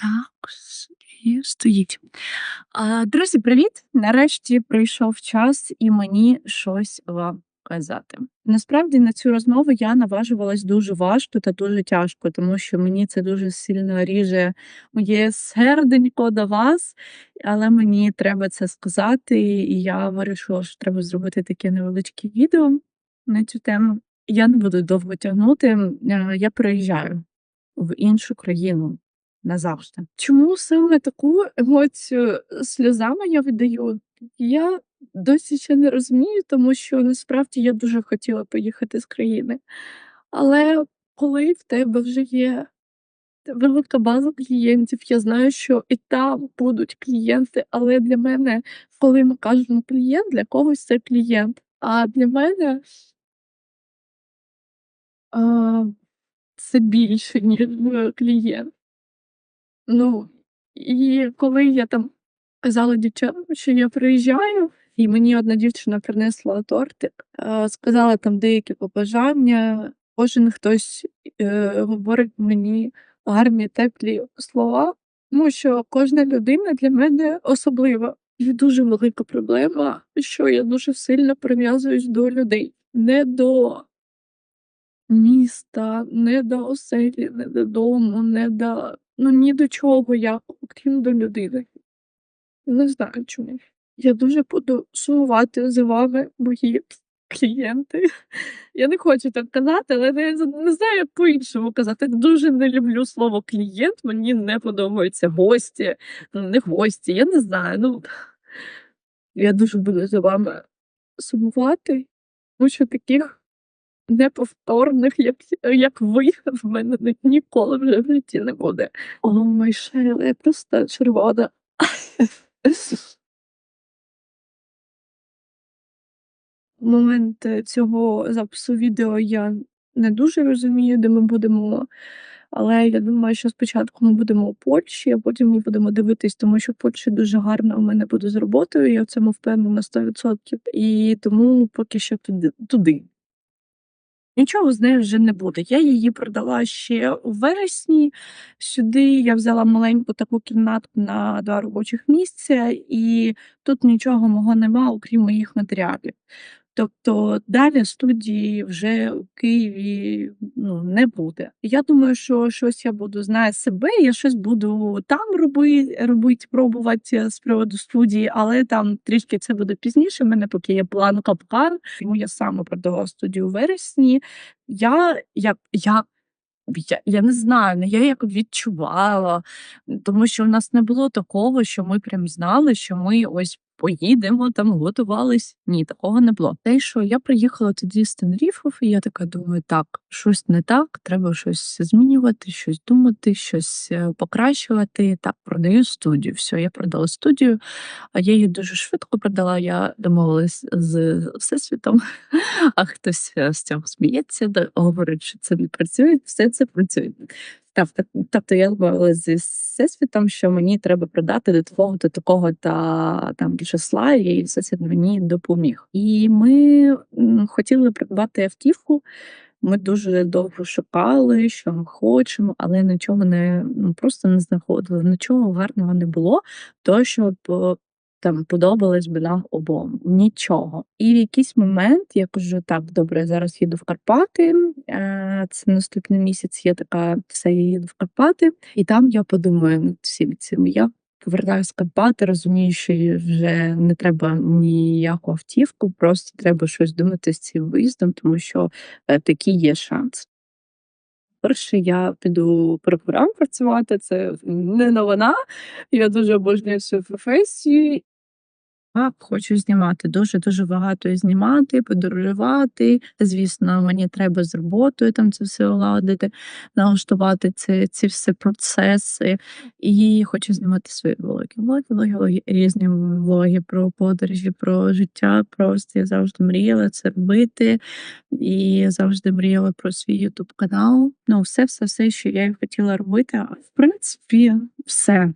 Так, і стоїть. Друзі, привіт! Нарешті прийшов час і мені щось вам казати. Насправді на цю розмову я наважувалась дуже важко та дуже тяжко, тому що мені це дуже сильно ріже моє серденько до вас, але мені треба це сказати, і я вирішила, що треба зробити таке невеличке відео на цю тему. Я не буду довго тягнути. Е, Я переїжджаю в іншу країну назавжди. Чому саме таку емоцію сльозами я видаю? Я досі ще не розумію, тому що насправді я дуже хотіла поїхати з країни. Але коли в тебе вже є велика база клієнтів, я знаю, що і там будуть клієнти, але для мене, коли ми кажемо клієнт, для когось це клієнт. А для мене а, це більше, ніж е, клієнт. Ну, і коли я там казала дівчатам, що я приїжджаю, і мені одна дівчина принесла тортик, сказала там деякі побажання. Кожен хтось е, говорить мені гарні теплі слова, тому що кожна людина для мене особлива. І дуже велика проблема, що я дуже сильно прив'язуюсь до людей, не до міста, не до оселі, не до дому, не до ну ні до чого я, окрім до людини. Не знаю чому. Я дуже буду сумувати за вами, мої клієнти. Я не хочу так казати, але я не знаю, як по-іншому казати. Дуже не люблю слово клієнт, мені не подобаються гості, ну, не гості, я не знаю. Ну, я дуже буду за вами сумувати, тому що таких неповторних, як, як ви, в мене ніколи вже в житті не буде. О, май шейл, я просто червона. Момент цього запису відео я не дуже розумію, де ми будемо. Але я думаю, що спочатку ми будемо у Польщі, а потім ми будемо дивитись, тому що в Польщі дуже гарно у мене буде з роботою, я в цьому впевнена на 100%. І тому поки що туди. туди. Нічого з нею вже не буде. Я її продала ще у вересні. Сюди я взяла маленьку таку кімнатку на два робочих місця, і тут нічого мого нема, окрім моїх матеріалів. Тобто далі студії вже у Києві ну, не буде. Я думаю, що щось я буду знаю себе, я щось буду там робити, робити, пробувати з приводу студії, але там трішки це буде пізніше. У мене поки є план капкан, тому я саме продала студію у вересні. Я як я. Я, я не знаю, ну я як відчувала, тому що у нас не було такого, що ми прям знали, що ми ось поїдемо там, готувались. Ні, такого не було. Те, що я приїхала тоді з Тенеріфов, і я така думаю, так, щось не так, треба щось змінювати, щось думати, щось е, покращувати. Так, продаю студію. Все, я продала студію, а я її дуже швидко продала. Я домовилась з всесвітом, а хтось е, з цього сміється, говорить, що це не працює, все це працює. Тобто я домовилась зі всесвітом, що мені треба продати до такого, до такого та там числа, і всесвіт мені допоміг. І ми хотіли придбати автівку. Ми дуже довго шукали, що ми хочемо, але нічого не ну просто не знаходили. Нічого гарного не було, то щоб е, там подобалось би нам обом. Нічого. І в якийсь момент я кажу: так, добре, зараз їду в Карпати. Це наступний місяць. Я така, все, я їду в Карпати, і там я подумаю над всім цим. Я повертаюся з Карпати, розумію, що вже не треба ніяку автівку, просто треба щось думати з цим виїздом, тому що е, такий є шанс. Перше, я піду прокурором працювати, це не новина. Я дуже обожнюю цю професію. Так, хочу знімати дуже дуже багато знімати, подорожувати. Звісно, мені треба з роботою там це все оладити, налаштувати ці, ці всі процеси. І хочу знімати свої влоги. Влоги, влоги, різні влоги про подорожі, про життя. Просто я завжди мріяла це робити. І завжди мріяла про свій ютуб канал. Ну, все, все, все, що я хотіла робити. В принципі, все.